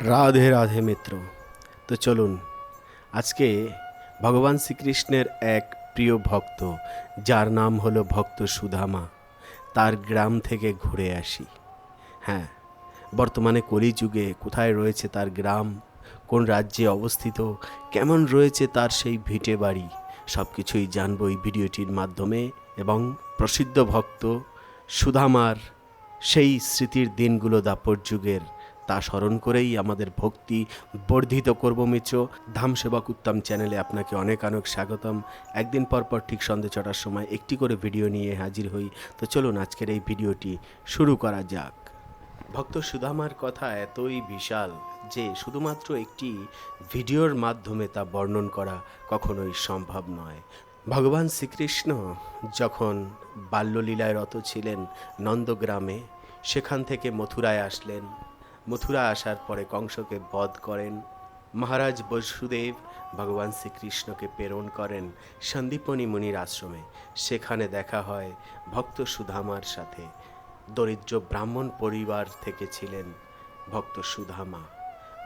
রাধে রাধে মিত্র। তো চলুন, আজকে ভগবান শ্রীকৃষ্ণের এক প্রিয় ভক্ত, যার নাম হলো ভক্ত সুধামা, তার গ্রাম থেকে ঘুরে আসি। হ্যাঁ বর্তমানে কলিযুগে কোথায় রয়েছে তার গ্রাম, কোন রাজ্যে অবস্থিত, কেমন রয়েছে তার সেই ভিটে বাড়ি সব কিছুই জানব এই ভিডিওটির মাধ্যমে এবং প্রসিদ্ধ ভক্ত সুধামার সেই স্মৃতির দিনগুলো দাপর যুগের তা স্মরণ করেই আমাদের ভক্তি বর্ধিত করব মিত্র। ধাম সেবক উত্তম চ্যানেলে আপনাকে অনেক অনেক স্বাগতম। একদিন পর পর ঠিক সন্ধে ছটার সময় একটি করে ভিডিও নিয়ে হাজির হই। তো চলুন আজকের এই ভিডিওটি শুরু করা যাক। ভক্ত সুধামার কথা এতই বিশাল যে শুধুমাত্র একটি ভিডিওর মাধ্যমে তা বর্ণন করা কখনোই সম্ভব নয়। ভগবান শ্রীকৃষ্ণ যখন বাল্যলীলায় রত ছিলেন নন্দগ্রামে, সেখান থেকে মথুরায় আসলেন। মথুরা আসার পরে কংসকে বধ করেন। মহারাজ বসুদেব ভগবান শ্রীকৃষ্ণকে প্রেরণ করেন সন্দীপনী মুনির আশ্রমে। সেখানে দেখা হয় ভক্ত সুধামার সাথে। দরিদ্র ব্রাহ্মণ পরিবার থেকে ছিলেন ভক্ত সুধামা।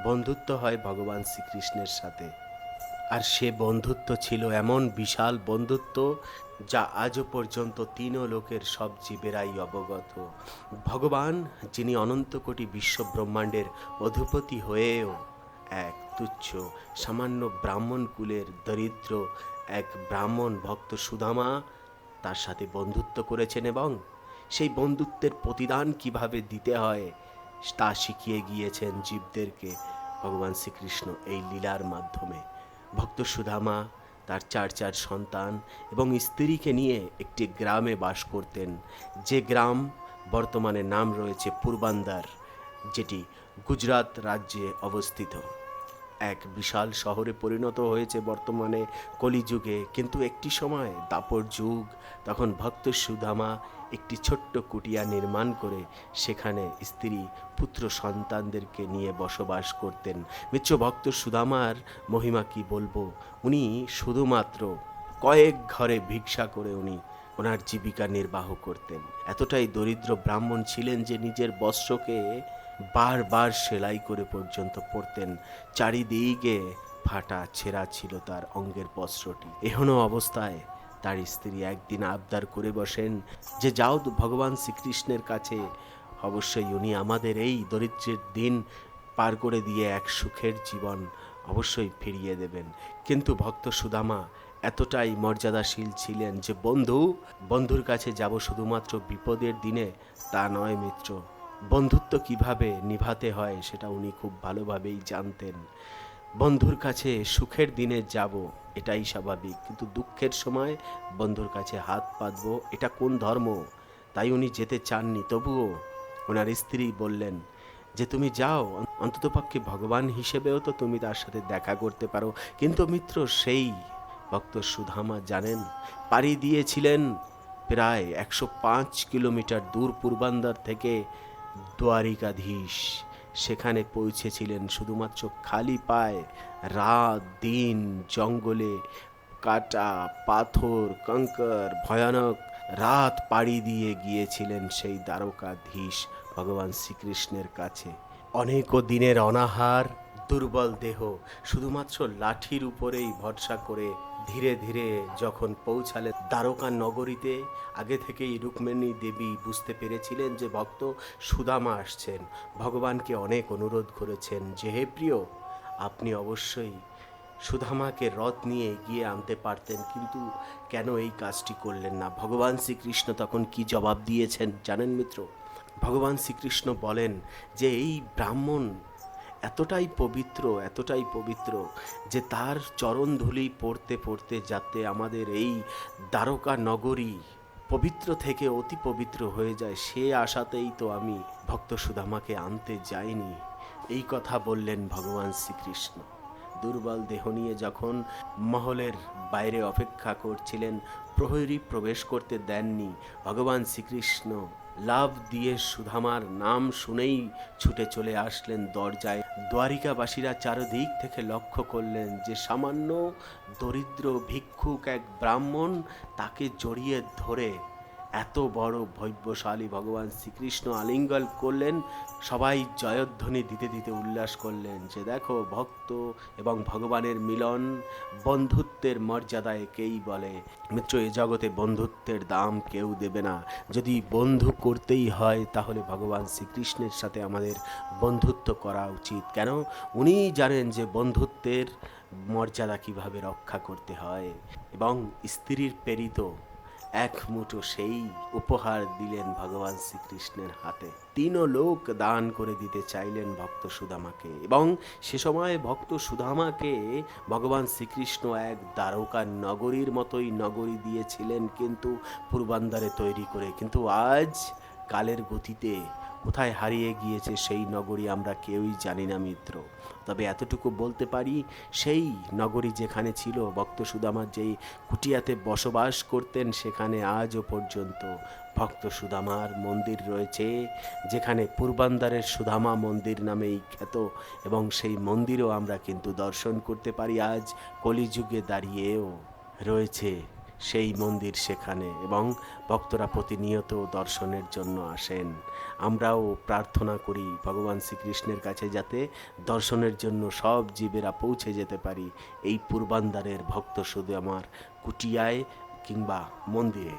বন্ধুত্ব হয় ভগবান শ্রীকৃষ্ণের সাথে। আর সে বন্ধুত্ব ছিল এমন বিশাল বন্ধুত্ব যা আজও পর্যন্ত তিনও লোকের সব জীবেরাই অবগত। ভগবান, যিনি অনন্ত কোটি বিশ্ব ব্রহ্মাণ্ডের অধিপতি হয়েও এক তুচ্ছ, সামান্য ব্রাহ্মণ কুলের দরিদ্র এক ব্রাহ্মণ ভক্ত সুদামা তার সাথে বন্ধুত্ব করেছেন এবং সেই বন্ধুত্বের প্রতিদান কীভাবে দিতে হয় তা শিখিয়ে গিয়েছেন জীবদেরকে। ভগবান শ্রীকৃষ্ণ এই লীলার মাধ্যমে। ভক্ত সুধামা তার চার চার সন্তান এবং স্ত্রীকে নিয়ে একটি গ্রামে বাস করতেন। যে গ্রাম বর্তমানে নাম রয়েছে পূর্বান্দার, যেটি গুজরাত রাজ্যে অবস্থিত। এক বিশাল শহরে পরিণত হয়েছে বর্তমানে কলিযুগে। কিন্তু একটি সময়, দাপর যুগ, তখন ভক্ত সুদামা একটি ছোট্ট কুটিয়া নির্মাণ করে সেখানে স্ত্রী, পুত্র সন্তানদেরকে নিয়ে বসবাস করতেন। মিত্র ভক্ত সুদামার মহিমা কি বলব? উনি শুধুমাত্র কয়েক ঘরে ভিক্ষা করে উনি ওনার জীবিকা নির্বাহ করতেন। এতটাই দরিদ্র ব্রাহ্মণ ছিলেন যে নিজের বস্ত্রকে বারবার সেলাই করে পর্যন্ত পরতেন চারিদিকে ফাটা ছেঁড়া ছিল তার অঙ্গের বস্ত্রটি। এহনো অবস্থায় তার স্ত্রী একদিন আবদার করে বসেন যে, যাও ভগবান শ্রীকৃষ্ণের কাছে। অবশ্যই উনি আমাদের এই দরিদ্রের দিন পার করে দিয়ে এক সুখের জীবন অবশ্যই ফিরিয়ে দেবেন। কিন্তু ভক্ত সুদামা এতটাই মর্যাদাশীল ছিলেন যে, বন্ধু, বন্ধুর কাছে যাব শুধুমাত্র বিপদের দিনে, তা নয় মিত্র। বন্ধুত্ব কীভাবে নিভাতে হয় সেটা উনি খুব ভালোভাবেই জানতেন। বন্ধুর কাছে সুখের দিনে যাব, এটাই স্বাভাবিক। কিন্তু দুঃখের সময় বন্ধুর কাছে হাত পাতবো, এটা কোন ধর্ম? তাই উনি যেতে চাননি। তবুও ওনার স্ত্রী বললেন যে, তুমি যাও, অন্ততপক্ষে ভগবান হিসেবেও তো তুমি তার সাথে দেখা করতে পারো। কিন্তু মিত্র, সেই ভক্ত সুধামা জানেন, পাড়ি দিয়েছিলেন প্রায় একশো পাঁচ কিলোমিটার দূর পূর্বান্দার থেকে দ্বারিকাধীশ সেখানে পৌঁছেছিলেন শুধুমাত্র খালি পায়ে। রাত, দিন, জঙ্গলে কাটা, পাথর, কঙ্কর, ভয়ানক রাত পাড়ি দিয়ে গিয়েছিলেন সেই দ্বারকাধীশ ভগবান শ্রীকৃষ্ণের কাছে। অনেক দিনের অনাহার, দুর্বল দেহ, শুধুমাত্র লাঠির উপরেই ভরসা করে ধীরে ধীরে যখন পৌঁছালে দ্বারকা নগরীতে আগে থেকেই রুক্মিণী দেবী বুঝতে পেরেছিলেন যে ভক্ত সুদামা আসছেন। ভগবানকে অনেক অনুরোধ করেছেন যে, হে প্রিয়, আপনি অবশ্যই সুধামাকে রথ নিয়ে এগিয়ে আনতে পারতেন, কিন্তু কেন এই কাজটি করলেন না? ভগবান শ্রীকৃষ্ণ তখন কি জবাব দিয়েছেন জানেন মিত্র? ভগবান শ্রীকৃষ্ণ বলেন যে, এই ব্রাহ্মণ এতটাই পবিত্র এতটাই পবিত্র যে তার চরণধুলি পড়তে পড়তে যাতে আমাদের এই দ্বারকা নগরী পবিত্র থেকে অতি পবিত্র হয়ে যায়, সে আশাতেই তো আমি ভক্ত সুদামাকে আনতে যাইনি। এই কথা বললেন ভগবান শ্রীকৃষ্ণ। দুর্বল দেহ নিয়ে যখন মহলের বাইরে অপেক্ষা করছিলেন, প্রহরী প্রবেশ করতে দেননি, ভগবান শ্রীকৃষ্ণ লাভ দিয়ে সুধামার নাম শুনেই ছুটে চলে আসলেন দরজায়। দ্বারিকাবাসীরা চারদিক থেকে লক্ষ্য করলেন যে সামান্য দরিদ্র ভিক্ষুক এক ব্রাহ্মণ তাকে জড়িয়ে ধরে এত বড় ভৈব্যশালী ভগবান শ্রীকৃষ্ণ আলিঙ্গন করলেন, সবাই জয়ধ্বনি দিতে দিতে উল্লাস করলেন যে দেখো ভক্ত এবং ভগবানের মিলন বন্ধুত্বের মর্যাদা একেই বলে। মিত্র, এ জগতে বন্ধুত্বের দাম কেউ দেবে না। যদি বন্ধু করতেই হয়, তাহলে ভগবান শ্রীকৃষ্ণের সাথে আমাদের বন্ধুত্ব করা উচিত। কেন? উনি জানেন যে বন্ধুত্বের মর্যাদা কীভাবে রক্ষা করতে হয়। এবং স্ত্রীর প্রেরিত এক মুঠো সেই উপহার দিলেন ভগবান শ্রীকৃষ্ণের হাতে। তিনও লোক দান করে দিতে চাইলেন ভক্ত সুদামাকে এবং সে সময় ভক্ত সুদামাকে ভগবান শ্রীকৃষ্ণ এক দ্বারকার নগরীর মতোই নগরী দিয়েছিলেন কিন্তু পূর্বান্ধারে তৈরি করে। কিন্তু আজ কালের গতিতে কোথায় হারিয়ে গিয়েছে সেই নগরী আমরা কেউই জানি না, মিত্র। তবে এতটুকু বলতে পারি, সেই নগরী যেখানে ছিল, ভক্ত সুদামার যেই কুটিয়াতে বসবাস করতেন, সেখানে আজও পর্যন্ত ভক্ত সুদামার মন্দির রয়েছে, যেখানে পূর্বান্দারের সুদামা মন্দির নামেই খ্যাত, এবং সেই মন্দিরও আমরা কিন্তু দর্শন করতে পারি আজ কলিযুগে দাঁড়িয়েও রয়েছে। সেই মন্দির সেখানে এবং ভক্তরা প্রতিনিয়ত দর্শনের জন্য আসেন। আমরাও প্রার্থনা করি ভগবান শ্রীকৃষ্ণের কাছে যাতে দর্শনের জন্য সব জীবেরা পৌঁছে যেতে পারি। এই পূর্বান্দারের ভক্ত শুধু আমার কুটিয়ায় কিংবা মন্দিরে।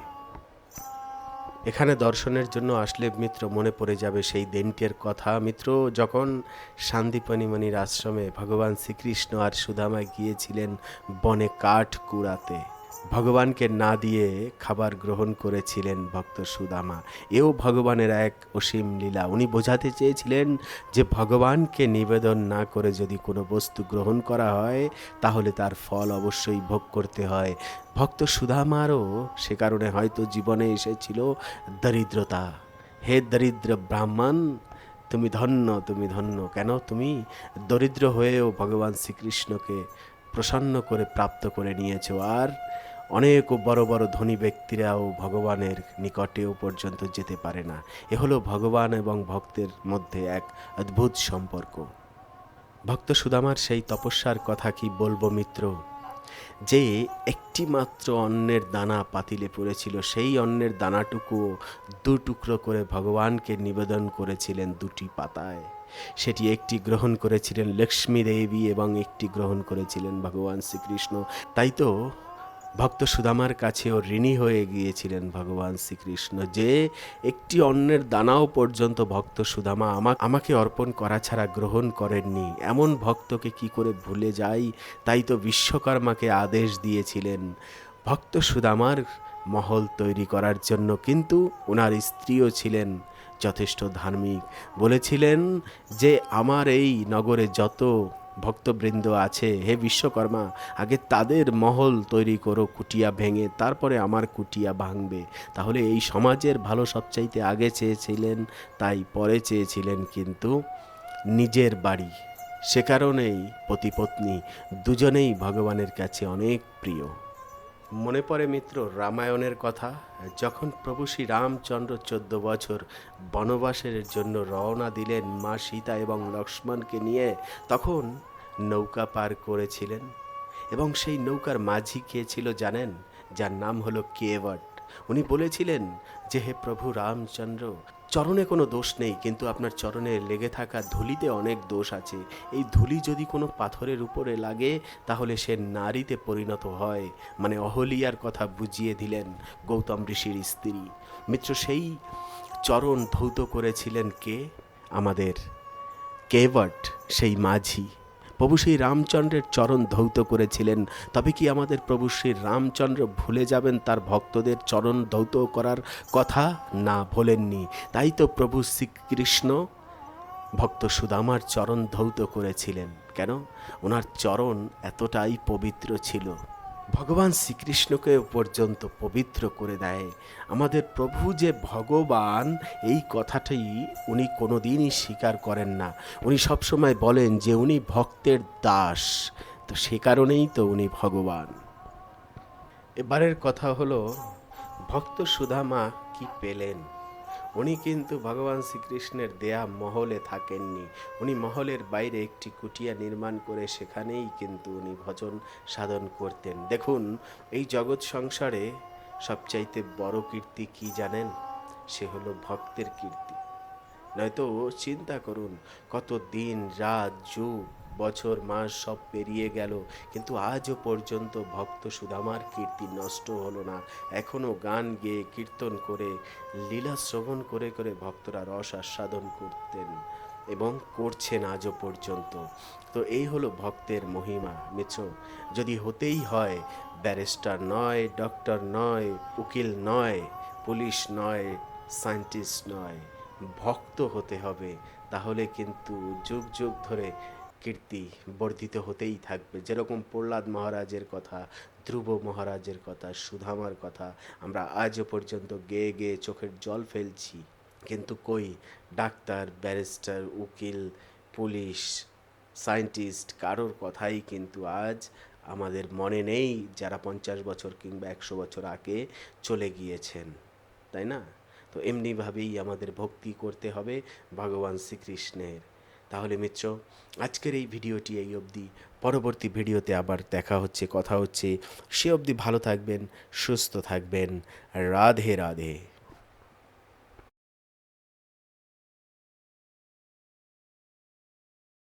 এখানে দর্শনের জন্য আসলে মিত্র মনে পড়ে যাবে সেই দিনটির কথা। মিত্র, যখন শান্তিপনিমণির আশ্রমে ভগবান শ্রীকৃষ্ণ আর সুদামা গিয়েছিলেন বনে কাঠ কুড়াতে ভগবানকে না দিয়ে খাবার গ্রহণ করেছিলেন ভক্ত সুদামা। এও ভগবানের এক অসীম লীলা। উনি বোঝাতে চেয়েছিলেন যে ভগবানকে নিবেদন না করে যদি কোনো বস্তু গ্রহণ করা হয়, তাহলে তার ফল অবশ্যই ভোগ করতে হয়। ভক্ত সুদামারও সে কারণে হয়তো জীবনে এসেছিল দরিদ্রতা। হে দরিদ্র ব্রাহ্মণ, তুমি ধন্য তুমি ধন্য। কেন? তুমি দরিদ্র হয়েও ভগবান শ্রীকৃষ্ণকে প্রসন্ন করে প্রাপ্ত করে নিয়েছো। আর অনেক বড় বড় ধনী ব্যক্তিরাও ভগবানের নিকটেও পর্যন্ত যেতে পারে না। এ হলো ভগবান এবং ভক্তের মধ্যে এক অদ্ভুত সম্পর্ক। ভক্ত সুদামার সেই তপস্যার কথা কি বলব মিত্র? যে একটি মাত্র অন্নের দানা পাতিলে পড়েছিল, সেই অন্নের দানাটুকু দু টুকরো করে ভগবানকে নিবেদন করেছিলেন দুটি পাতায়। সেটি একটি গ্রহণ করেছিলেন লক্ষ্মী দেবী এবং একটি গ্রহণ করেছিলেন ভগবান শ্রীকৃষ্ণ। তাই তো ভক্ত সুদামার কাছেও ঋণী হয়ে গিয়েছিলেন ভগবান শ্রীকৃষ্ণ যে একটি অন্যের দানাও পর্যন্ত ভক্ত সুদামা আমা, আমাকে অর্পণ করা ছাড়া গ্রহণ করেননি। এমন ভক্তকে কি করে ভুলে যাই? তাই তো বিশ্বকর্মাকে আদেশ দিয়েছিলেন ভক্ত সুদামার মহল তৈরি করার জন্য। কিন্তু ওনার স্ত্রীও ছিলেন যথেষ্ট ধার্মিক। বলেছিলেন যে, আমার এই নগরে যত ভক্তবৃন্দ আছে, হে বিশ্বকর্মা, আগে তাদের মহল তৈরি করো কুটিয়া ভেঙে, তারপরে আমার কুটিয়া ভাঙবে। তাহলে এই সমাজের ভালো সবচাইতে আগে চেয়েছিলেন, তাই পরে চেয়েছিলেন কিন্তু নিজের বাড়ি। সে কারণেই পতিপত্নী দুজনেই ভগবানের কাছে অনেক প্রিয়। মনে পড়ে মিত্র রামায়ণের কথা? যখন প্রভু শ্রী রামচন্দ্র চোদ্দ বছর বনবাসের জন্য রওনা দিলেন মা সীতা এবং লক্ষ্মণকে নিয়ে, তখন নৌকা পার করেছিলেন এবং সেই নৌকার মাঝি কে ছিল জানেন? যার নাম হলো কেওয়াট উনি বলেছিলেন যে, হে প্রভু রামচন্দ্র চরণে কোনো দোষ নেই, কিন্তু আপনার চরণে লেগে থাকা ধুলিতে অনেক দোষ আছে। এই ধুলি যদি কোনো পাথরের উপরে লাগে, তাহলে সে নারীতে পরিণত হয়। মানে অহলিয়ার কথা বুঝিয়ে দিলেন গৌতম ঋষির স্ত্রী। মিত্র, সেই চরণ ধৌত করেছিলেন কে? আমাদের কেবট, সেই মাঝি। প্রভু শ্রী রামচন্দ্রের চরণ ধৌত করেছিলেন। তবে কি আমাদের প্রভু শ্রী রামচন্দ্র ভুলে যাবেন তার ভক্তদের চরণ ধৌত করার কথা? না, ভোলেননি। তাই তো প্রভু শ্রীকৃষ্ণ ভক্ত সুদামার চরণ ধৌত করেছিলেন। কেন? ওনার চরণ এতটাই পবিত্র ছিল। ভগবান শ্রীকৃষ্ণকে পর্যন্ত পবিত্র করে দেয়। আমাদের প্রভু যে ভগবান, এই কথাটাই উনি কোনোদিনই স্বীকার করেন না। উনি সবসময় বলেন যে উনি ভক্তের দাস, তো সে কারণেই তো উনি ভগবান। এবারের কথা হলো, ভক্ত সুদামা কি পেলেন? উনি কিন্তু ভগবান শ্রীকৃষ্ণের দেয়া মহলে থাকেননি। উনি মহলের বাইরে একটি কুটিয়া নির্মাণ করে সেখানেই কিন্তু উনি ভজন সাধন করতেন। দেখুন, এই জগৎ সংসারে সবচাইতে বড় কীর্তি কি জানেন? সে হলো ভক্তের কীর্তি। নয়তো চিন্তা করুন কত দিন রাত যুগ বছর, মাস সব পেরিয়ে গেল। কিন্তু আজও পর্যন্ত ভক্ত সুদামার কীর্তি নষ্ট হলো না। এখনও গান গেয়ে কীর্তন করে, লীলা শ্রবণ করে করে ভক্তরা রস আস্বাদন করতেন এবং করছেন আজও পর্যন্ত। তো এই হলো ভক্তের মহিমা মিত্র যদি হতেই হয়, ব্যারিস্টার নয়, ডক্টর নয়, উকিল নয়, পুলিশ নয়, সায়েন্টিস্ট নয়, ভক্ত হতে হবে। তাহলে কিন্তু যুগ যুগ ধরে কীর্তি বর্ধিত হতেই থাকবে। যেরকম প্রহ্লাদ মহারাজের কথা, ধ্রুব মহারাজের কথা, সুধামার কথা, আমরা আজও পর্যন্ত গেয়ে গেয়ে চোখের জল ফেলছি। কিন্তু কই? ডাক্তার, ব্যারিস্টার, উকিল, পুলিশ, সায়েন্টিস্ট, কারোর কথাই কিন্তু আজ আমাদের মনে নেই যারা পঞ্চাশ বছর কিংবা একশো বছর আগে চলে গিয়েছেন। তাই না? তো এমনিভাবেই আমাদের ভক্তি করতে হবে ভগবান শ্রীকৃষ্ণের। তাহলে মিত্র, আজকের এই ভিডিওটি এই অবধি। পরবর্তী ভিডিওতে আবার দেখা হচ্ছে, কথা হচ্ছে। সে অবধি ভালো থাকবেন, সুস্থ থাকবেন। রাধে রাধে।